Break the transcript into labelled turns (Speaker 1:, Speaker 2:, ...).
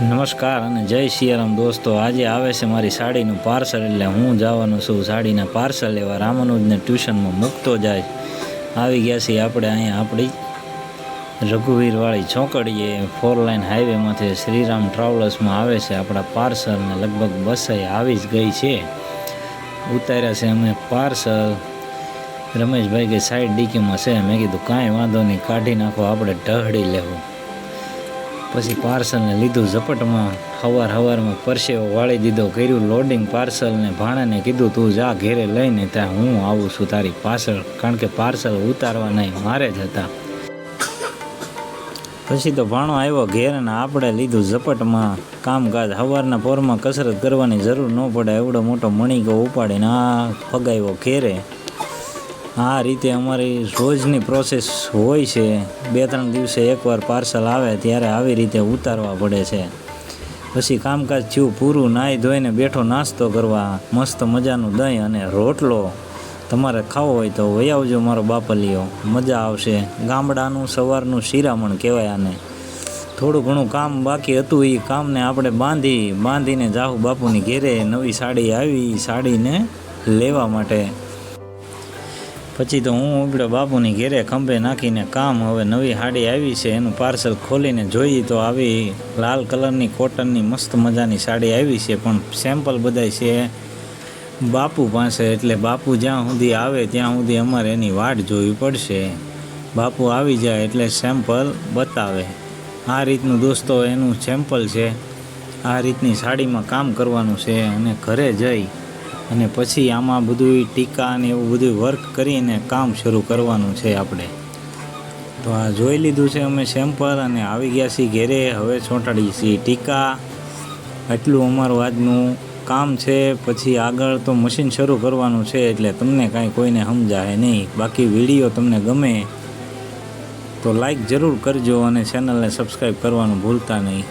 Speaker 1: નમસ્કાર અને જય સિયારામ દોસ્તો. આજે આવે છે મારી સાડીનું પાર્સલ, એટલે હું જવાનું છું સાડીના પાર્સલ લેવા. રામાનુજને ટ્યુશનમાં મૂકતો જાય. આવી ગયા છીએ આપણે અહીંયા આપણી રઘુવીરવાળી ચોકડીએ. ફોર લાઇન હાઈવેમાંથી શ્રીરામ ટ્રાવેલર્સમાં આવે છે આપણા પાર્સલને લગભગ બસે આવી જ ગઈ છે. ઉતાર્યા છે અમે પાર્સલ. રમેશભાઈ કે સાઈડ ડીકીમાં છે. મેં કીધું કાંઈ વાંધો નહીં, કાઢી નાખો, આપણે ઢહડી લેવું. પછી પાર્સલને લીધું ઝપટમાં હવાર હવારમાં પરસેવો વાળી દીધો, કર્યું લોડિંગ પાર્સલને ભાણાને કીધું, તું જા ઘેરે લઈને ત્યાં હું આવું છું તારી પાછળ, કારણ કે પાર્સલ ઉતારવા નહીં, મારે જ હતા. પછી તો ભાણો આવ્યો ઘેર અને આપણે લીધું ઝપટમાં કામકાજ. સવારના પોરમાં કસરત કરવાની જરૂર ન પડે, એવડો મોટો મણીકો ઉપાડીને આ ફગાવ્યો ઘેરે. આ રીતે અમારી રોજની પ્રોસેસ હોય છે. બે ત્રણ દિવસે એકવાર પાર્સલ આવે ત્યારે આવી રીતે ઉતારવા પડે છે. પછી કામકાજ થયું પૂરું, નાહી ધોઈને બેઠો નાસ્તો કરવા, મસ્ત મજાનું દહીં અને રોટલો. તમારે ખાવો હોય તો વહી આવજો મારો બાપલીઓ મજા આવશે. ગામડાનું સવારનું શિરામણ કહેવાય આને. થોડું ઘણું કામ બાકી હતું એ કામને આપણે બાંધી, બાંધીને જાહુ બાપુની ઘેરે નવી સાડી આવી સાડીને લેવા માટે. પછી તો હું ઉપડ્યો બાપુની ઘેરે ખંભે નાખીને કામ હવે નવી હાડી આવી છે, એનું પાર્સલ ખોલીને જોઈએ તો આવી લાલ કલરની, કોટનની મસ્ત મજાની સાડી આવી છે, પણ સેમ્પલ બધાય છે બાપુ પાસે, એટલે બાપુ જ્યાં સુધી આવે ત્યાં સુધી અમારે એની વાટ જોવી પડશે. બાપુ આવી જાય એટલે સેમ્પલ બતાવે. આ રીતનું દોસ્તો, એનું સેમ્પલ છે. આ રીતની સાડીમાં કામ કરવાનું છે અને ઘરે જઈ અને પછી આમાં બધું ટીકા ને એવું બધું વર્ક કરીને કામ શરૂ કરવાનું છે આપણે. તો આ જોઈ લીધું છે અમે સેમ્પલ અને આવી ગયા છીએ ઘેરે. હવે ચોંટાડીએ છીએ ટીકા. એટલું અમારું આજનું કામ છે. પછી આગળ તો મશીન શરૂ કરવાનું છે એટલે તમને કાંઈ કોઈને સમજાય નહીં. બાકી વીડિયો તમને ગમે તો લાઈક જરૂર કરજો અને ચેનલને સબસ્ક્રાઈબ કરવાનું ભૂલતા નહીં.